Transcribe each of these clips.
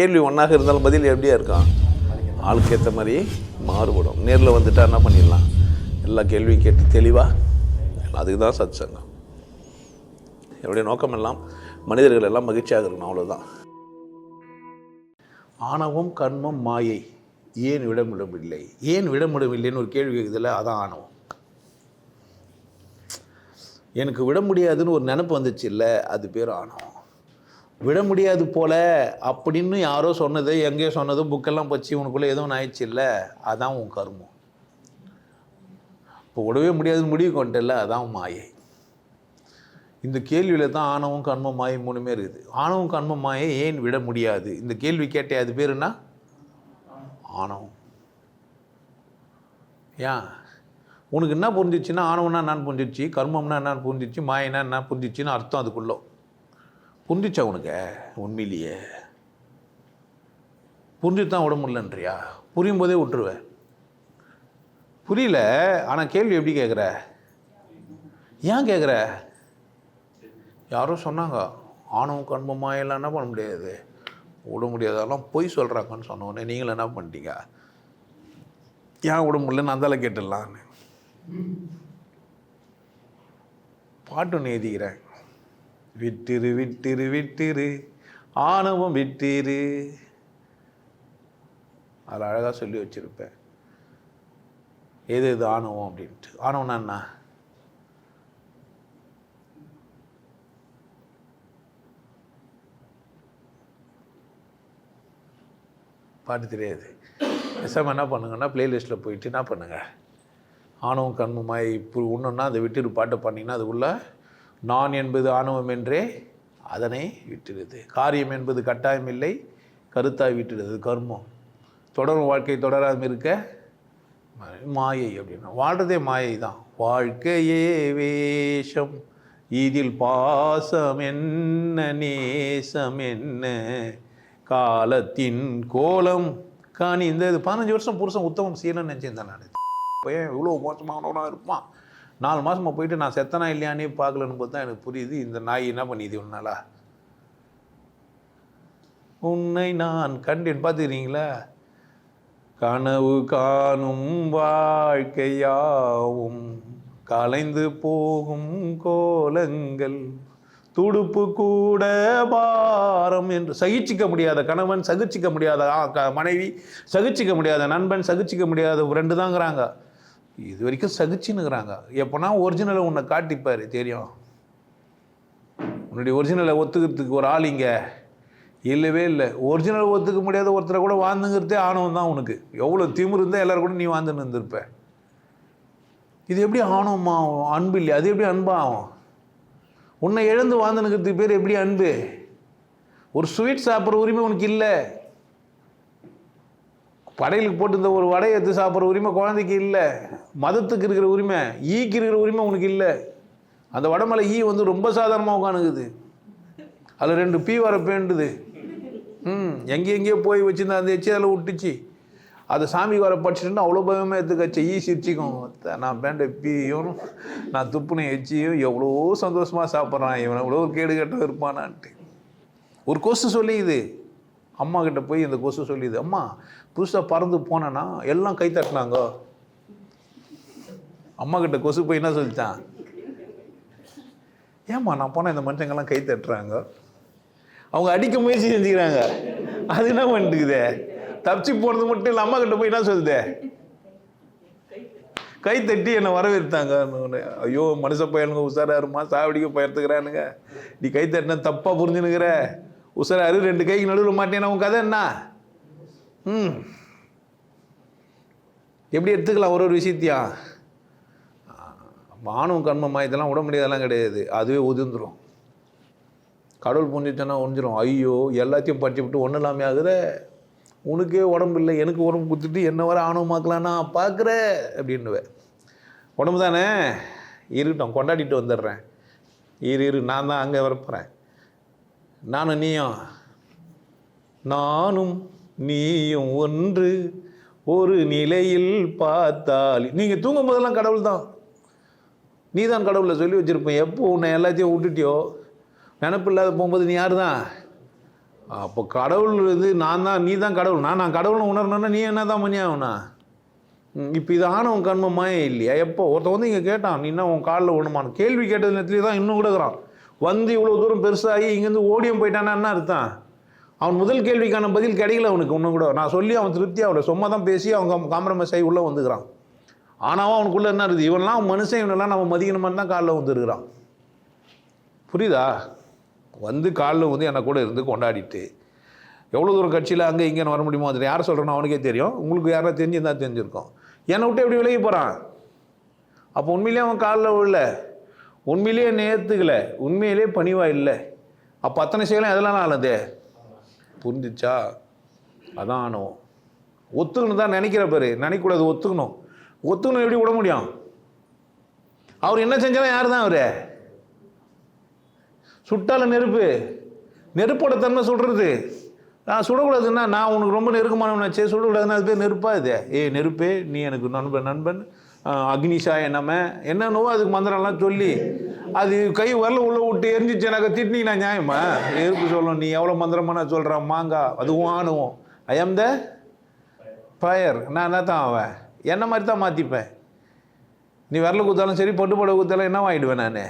கேள்வி ஒன்றாக இருந்தாலும் பதில் எப்படியா இருக்கான் ஆளுக்கு ஏற்ற மாதிரி மாறுபடும். நேரில் வந்துட்டா என்ன பண்ணிடலாம்? எல்லா கேள்வியும் கேட்டு தெளிவாக அதுக்கு தான் சத் சங்கம் என்னுடைய நோக்கம் எல்லாம் மனிதர்கள் எல்லாம் மகிழ்ச்சியாக இருக்கணும் அவ்வளோதான் ஆணவம் கர்மம் மாயை ஏன் விட முடியவில்லை ஏன் விட முடியவில்லைன்னு ஒரு கேள்வி கேட்குதுல அதான் ஆணவம். எனக்கு விட முடியாதுன்னு ஒரு நினப்பு வந்துச்சு இல்லை அது பேர் ஆணவம். விட முடியாது போல அப்படின்னு யாரோ சொன்னது எங்கேயோ சொன்னது புக்கெல்லாம் பச்சு உனக்குள்ளே எதுவும் ஆயிடுச்சு இல்லை? அதான் உன் கருமம். இப்போ விடவே முடியாதுன்னு முடிவு கொண்டல அதான் மாயை. இந்த கேள்வியில் தான் ஆணவம் கண்மம் மாயை மூணுமே இருக்குது. ஆணவம் கண்மம் மாயை ஏன் விட முடியாது? இந்த கேள்வி கேட்டே அது பேர் என்ன? ஆணவம். ஏன்? உனக்கு என்ன புரிஞ்சிச்சுன்னா ஆணவம்னா என்னன்னு புரிஞ்சிச்சு கர்மம்னா என்னன்னு புரிஞ்சிச்சு மாயினா என்ன புரிஞ்சிச்சுன்னு அர்த்தம் அதுக்குள்ளே. புரிஞ்சிச்சா உனக்கு? உண்மையிலேயே. புரிஞ்சு தான் விட முடியலன்றியா? புரியும் போதே விட்டுருவேன் புரியல ஆனால் கேள்வி எப்படி கேட்குற ஏன் கேட்குற யாரோ சொன்னாங்க ஆணவம் கண்மமாக எல்லாம் என்ன பண்ண முடியாது? விட முடியாதெல்லாம் பொய் சொல்கிறாங்கன்னு சொன்னோடனே நீங்களும் என்ன பண்ணிட்டீங்க? ஏன் விட முடியலன்னு அந்தால கேட்டுடலான்னு. பாட்டு ஒன்று எழுதிக்கிறேன். விட்டிரு விட்டிரு விட்டிரு. ஆணவம் விட்டிரு. அதில் அழகாக சொல்லி வச்சுருப்பேன் எது எது ஆணவம் அப்படின்ட்டு. ஆணவம்னா என்ன? பாட்டு தெரியாது. பேசாமல் என்ன பண்ணுங்கன்னா ப்ளேலிஸ்ட்டில் போயிட்டு என்ன பண்ணுங்கள் ஆணவம் கண்மமாய் இப்போ ஒன்றுன்னா அதை விட்டுட்டு பாட்டை பண்ணிங்கன்னா அதுக்குள்ளே நான் என்பது ஆணவம் என்றே அதனை விட்டுடுது காரியம் என்பது கட்டாயம் இல்லை கருத்தாய் விட்டுடுது கர்மம். தொடரும் வாழ்க்கை தொடராமல் இருக்க மாயை அப்படின்னா வாழ்கிறதே மாயை தான். வாழ்க்கையே வேஷம் இதில் பாசம் என்ன நேசம் என்ன? காலத்தின் கோலம் காணி. இந்த பதினஞ்சு வருஷம் புருஷன் உத்தமம் செய்யணும்னு நினச்சிருந்தேன் நான் பையன் இவ்வளோ மோசமானவனாக இருப்பான்? நாலு மாதமாக போயிட்டு நான் செத்தனா இல்லையானே பார்க்கலன்னு போது தான் எனக்கு புரியுது இந்த நாய் என்ன பண்ணிது உன்னாலா? உன்னை நான் கண்டேன் பார்த்துக்கிறீங்களா? கனவு காணும் வாழ்க்கையாவும் கலைந்து போகும் கோலங்கள் துடுப்பு கூட பாரம் என்று சகிச்சிக்க முடியாத கணவன் சகிச்சிக்க முடியாத மனைவி சகிச்சிக்க முடியாத நண்பன் சகிச்சிக்க முடியாத ரெண்டு தாங்கிறாங்க இது வரைக்கும் சகிச்சுன்னுக்குறாங்க. எப்போனா ஒரிஜினலை உன்னை காட்டிப்பார் தெரியும். உன்னுடைய ஒரிஜினலை ஒத்துக்கிறதுக்கு ஒரு ஆள் இங்கே. இல்லவே இல்லை. ஒரிஜினல் ஒத்துக்க முடியாத ஒருத்தரை கூட வாழ்ந்துங்கிறதே ஆணவம் தான் உனக்கு. எவ்வளோ திமிர் இருந்தால் எல்லோரும் கூட நீ வாழ்ந்துன்னு இருந்திருப்ப. இது எப்படி ஆணவமா ஆகும்? அன்பு இல்லையா? அது எப்படி அன்பாகும் உன்னை இழந்து வாழ்ந்துனுக்கிறதுக்கு பேர் எப்படி அன்பு? ஒரு ஸ்வீட் சாப்பிட்ற உரிமை உனக்கு இல்லை. படையலுக்கு போட்டு இந்த ஒரு வடையை எடுத்து சாப்பிட்ற உரிமை குழந்தைக்கு இல்லை. மதத்துக்கு இருக்கிற உரிமை ஈக்கு இருக்கிற உரிமை உனக்கு இல்லை. அந்த வடமலை ஈ வந்து ரொம்ப சாதாரணமாக உட்காந்துக்குது. அதில் ரெண்டு பீ வர பேண்டுது. ம் எங்கே எங்கேயோ போய் வச்சுருந்தா அந்த எச்சி அதில் விட்டுச்சு அதை சாமி வர படிச்சுட்டு அவ்வளோ பயமாக எடுத்துக்கச்சு ஈ சிரிச்சிக்கும். நான் பேண்ட பீயும் நான் துப்புன எச்சியும் எவ்வளோ சந்தோஷமாக சாப்பிட்றான். இவன் எவ்வளோ கேடு கட்ட இருப்பானான்ட்டு. ஒரு கொஸ்டு சொல்லி இது அம்மா கிட்ட போய் இந்த கொசு சொல்லிது அம்மா புதுசாக பறந்து போனேன்னா எல்லாம் கை தட்டினாங்க. அம்மா கிட்ட கொசு போய் என்ன சொல்லித்தான்? ஏம்மா நான் போனால் இந்த மனுஷங்கெல்லாம் கை தட்டுறாங்க. அவங்க அடிக்க முயற்சி செஞ்சுக்கிறாங்க. அது என்ன பண்ணிட்டுக்குதே? தப்பிச்சு போனது மட்டும் இல்லை அம்மா கிட்ட போய் என்ன சொல்லுது? கை தட்டி என்னை வரவேற்றாங்க ஐயோ மனுஷ பையனுங்க உஷாராக இருமா சாவடிக்க பயத்துக்கிறானுங்க. நீ கை தட்டின தப்பாக புரிஞ்சுனுக்கிற உஷாராரு ரெண்டு கைக்கு நடுவில் மாட்டேன்னா உன் கதை என்ன? ம். எப்படி எடுத்துக்கலாம் ஒரு ஒரு விஷயத்தையா? மானவம் கண்மமா இதெல்லாம் விட முடியாதெல்லாம் கிடையாது. அதுவே உதிர்ந்துடும் கடவுள் புரிஞ்சிச்சோன்னா ஒழிஞ்சிரும் ஐயோ எல்லாத்தையும் படிச்சு விட்டு ஒன்றும் இல்லாமல் ஆகுத. உனக்கே உடம்பு இல்லை எனக்கு உடம்பு கொடுத்துட்டு என்ன வர ஆணவமாக்கலான்னா பார்க்குற அப்படின்னுவேன். உடம்பு தானே? இருக்கட்டும் கொண்டாடிட்டு வந்துடுறேன். இரு இரு நான் தான் அங்கே வரப்போகிறேன் நானும் நீயும். நானும் நீயும் ஒன்று. ஒரு நிலையில் பார்த்தால். நீங்கள் தூங்கும் போதெல்லாம் கடவுள் தான் நீ தான் கடவுளை சொல்லி வச்சுருப்பேன். எப்போ உன்னை எல்லாத்தையும் விட்டுட்டியோ? நினப்பு இல்லாத போகும்போது நீ யார் தான் அப்போ கடவுள் இது நான் தான் நீ தான் கடவுள். நான் நான் கடவுளை உணரணுன்னா நீ என்ன தான் பண்ணி இப்போ இது ஆணவம் கண்மமாயே இல்லையா? எப்போ? ஒருத்தன் வந்து இங்கே கேட்டான் நீ என்ன உன் காலில் ஒண்ணுமான்னு கேள்வி கேட்டது நேரத்துலேயே தான் இன்னும் கொடுக்குறான் வந்து இவ்வளோ தூரம் பெருசாகி இங்கேருந்து ஓடியம் போயிட்டானா என்ன அர்த்தம்? அவன் முதல் கேள்விக்கான பதில் கிடைக்கல அவனுக்கு இன்னும் கூட. நான் சொல்லி அவன் திருப்தி அவனை சும்மா தான் பேசி அவங்க காம்ப்ரமைஸ் ஆகி உள்ளே வந்துக்கிறான். ஆனாவும் அவனுக்குள்ளே என்ன இருக்குது? இவன்லாம் மனுஷன் இவனெல்லாம் நம்ம மதிக்கணுமான்னு தான் காலில் வந்துருக்கிறான். புரியுதா? வந்து காலில் வந்து என்னை கூட இருந்து கொண்டாடிட்டு. எவ்வளோ தூரம் கட்சியில் அங்கே இங்கேன்னு வர முடியுமோ அதில் யார் சொல்கிறேன்னு அவனுக்கே தெரியும். உங்களுக்கு யாராவது தெரிஞ்சிருந்தா தெரிஞ்சிருக்கும். என்னை விட்டு எப்படி விலகி போகிறான் அப்போ உண்மையிலேயே அவன் காலில் விழல. உண்மையிலேயே என்னை உண்மையிலே உண்மையிலேயே பணிவா இல்லை. அப்போ அத்தனை செய்யலாம் எதெல்லாம் நல்லது புரிஞ்சிச்சா? அதான் ஆணவம் ஒத்துக்கணும் தான் நினைக்கிற பேர். நினைக்கக்கூடாது ஒத்துக்கணும். ஒத்துக்கணும் எப்படி விட முடியும்? அவர் என்ன செஞ்சாலும் யார் தான் அவர்? சுட்டால நெருப்பு. நெருப்போட தன்மை சுடுறது நான் சுடக்கூடாதுன்னா நான் உனக்கு ரொம்ப நெருக்கமானவனாச்சே சுடக்கூடாதுன்னா அது பேர் நெருப்பா இது? ஏய் நெருப்பே நீ எனக்கு நண்பன் நண்பன். அக்னிஷா என்னமே என்னென்னவோ அதுக்கு மந்திரம்லாம் சொல்லி அது கை வரல உள்ள விட்டு எரிஞ்சிச்சு எனக்கு திட்டினீங்கன்னா நியாயமா? நெருப்பு சொல்லணும்? நீ எவ்வளோ மந்திரமா நான் சொல்கிறேன் மாங்கா அதுவும் ஆணுவோம். ஐஎம் த ஃபயர் நான் என்ன தான் ஆவேன்? என்ன மாதிரி தான் மாற்றிப்பேன் நீ விரல குத்தாலும் சரி பட்டு பட குத்தாலும் என்ன ஆகிடுவேன் நான்?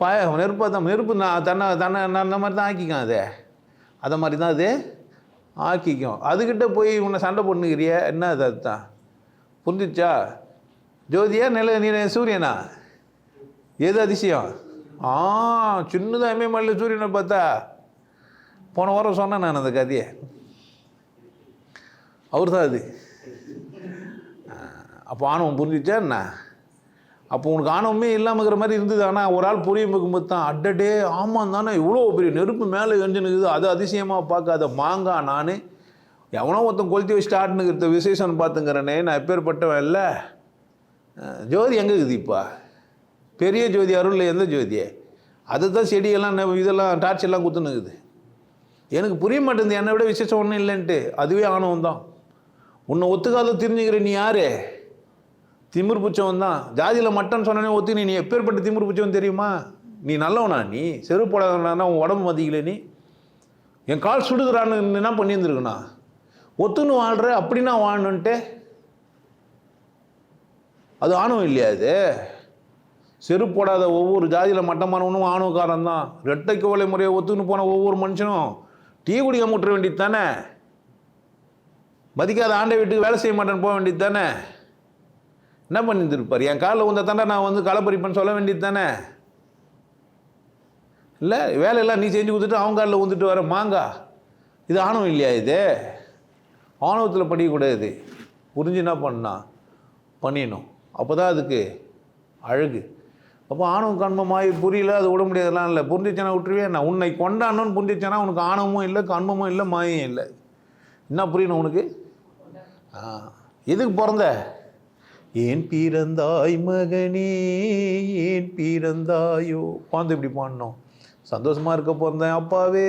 பய நெருப்பாக தான் நெருப்பு நான் தன்னை தன்னை நான் அந்த மாதிரி தான் ஆக்கிக்கும் அது. அதை மாதிரி தான் அது ஆக்கிக்கும். அதுக்கிட்ட போய் உன்னை சண்டை பண்ணுக்கிறிய என்ன அது அதுதான்? புரிஞ்சிச்சா? ஜோதியா நில நீ சூரியனா? எது அதிசயம்? ஆ சின்னதாக இமயமலையில் சூரியனை பார்த்தா. போன வாரம் சொன்னேன் நான் அந்த கதையை. அவர் தான் அது அப்போ ஆணவம் புரிஞ்சிச்சா என்ன? அப்போ உனக்கு ஆணவமே இல்லாமல் இருக்கிற மாதிரி இருந்தது. ஆனால் ஒரு ஆள் புரியும் போது தான் அடடே ஆமாம் தானே இவ்வளோ பெரிய நெருப்பு மேலே எரிஞ்சுனுக்குது அது அதிசயமாக பார்க்காத மாங்கா நான். எவனோ ஒருத்தன் கொளுத்தி வச்சுட்டு ஆட்டுனுக்கிற விசேஷம்னு பார்த்துங்கிறனே நான் எப்பேற்பட்டவன் இல்லை. ஜோதி எங்கே இருக்குது இப்போ? பெரிய ஜோதி அருளில் எந்த ஜோதியே அதுதான் செடியெல்லாம் இதெல்லாம் டார்ச் எல்லாம் குத்துனுக்குது எனக்கு புரிய மாட்டேங்குது என்னை விட விசேஷம் ஒன்றும் இல்லைன்ட்டு. அதுவே ஆணவம் தான். உன்னை ஒத்துக்காத தெரிஞ்சுக்கிற நீ யாரு? திமிர் பூச்சவன் தான். ஜாதியில் மட்டன் சொன்னனே ஒத்து நீ எப்பேற்பட்ட திமிர் பூச்சவன் தெரியுமா? நீ நல்லவனா நீ? செருப்பு போடாதவனா உன் உடம்பு மதிக்கல நீ? என் கால் சுடுதுறான்னு என்ன பண்ணியிருந்துருக்குண்ணா ஒத்துன்னு வாழ்கிற அப்படின்னா வாழணுன்ட்டு? அது ஆணவம் இல்லையா அது செருப்பு போடாத ஒவ்வொரு ஜாதியில் மட்டமானவனும் ஆணவக்காரன் தான். ரெட்டை கோலை முறையை ஒத்துன்னு போன ஒவ்வொரு மனுஷனும் டீ குடிக்க முட்டுற வேண்டியது தானே மதிக்காத ஆண்டை வீட்டுக்கு வேலை செய்ய மாட்டேன்னு போக வேண்டியது தானே என்ன பண்ணியிருந்திருப்பார் என் காலில் உந்த தாண்டா நான் வந்து களப்பறிப்பேன்னு சொல்ல வேண்டியது தானே இல்லை வேலையெல்லாம் நீ செஞ்சு கொடுத்துட்டு அவங்க காலில் வந்துட்டு வர மாங்கா. இது ஆணவம் இல்லையா இது? ஆணவத்தில் படிக்கக்கூடாது. புரிஞ்சு என்ன பண்ணால் பண்ணிடணும். அப்போ தான் அதுக்கு அழகு. அப்போ ஆணவம் கண்மமாய் புரியல அது விட முடியாதெல்லாம் இல்லை. புரிஞ்சிச்சனா விட்டுருவே நான் உன்னை கொண்டாடணும்னு புரிஞ்சிச்சனா உனக்கு ஆணவமும் இல்லை கண்மமும் இல்லை மாயும் இல்லை. என்ன புரியணும் உனக்கு? ஆ எதுக்கு பிறந்த? ஏன் பிறந்தாய் மகனே ஏன் பிறந்தாயோ. பாந்து இப்படி பாடணும். சந்தோஷமா இருக்க பிறந்தேன் அப்பாவே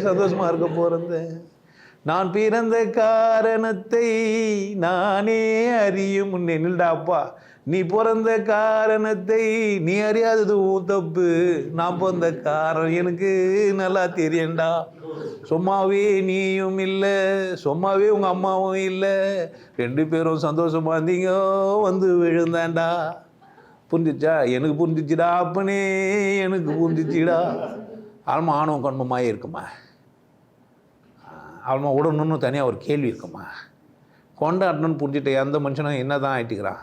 சந்தோஷமாக இருக்க பிறந்தேன். நான் பிறந்த காரணத்தை நானே அறியும். முன்னே அப்பா நீ பிறந்த காரணத்தை நீ அறியாதது உன் தப்பு. நான் பிறந்த காரணம் எனக்கு நல்லா தெரியண்டா சும்மாவே நீயும் இல்லை சும்மாவே உங்கள் அம்மாவும் இல்லை. ரெண்டு பேரும் சந்தோஷமாக இருந்தீங்க வந்து விழுந்தாண்டா புரிஞ்சிச்சா? எனக்கு புரிஞ்சிச்சுடா அப்பனே எனக்கு புரிஞ்சிச்சுடா. ஆல்மா ஆணவம் கண்மமாக இருக்குமா? ஆல்மா விடணும்னு தனியாக ஒரு கேள்வி இருக்குமா? கொண்டாடணும்னு புரிஞ்சுட்டு எந்த மனுஷனும் என்ன தான் ஆயிட்டுக்கிறான்?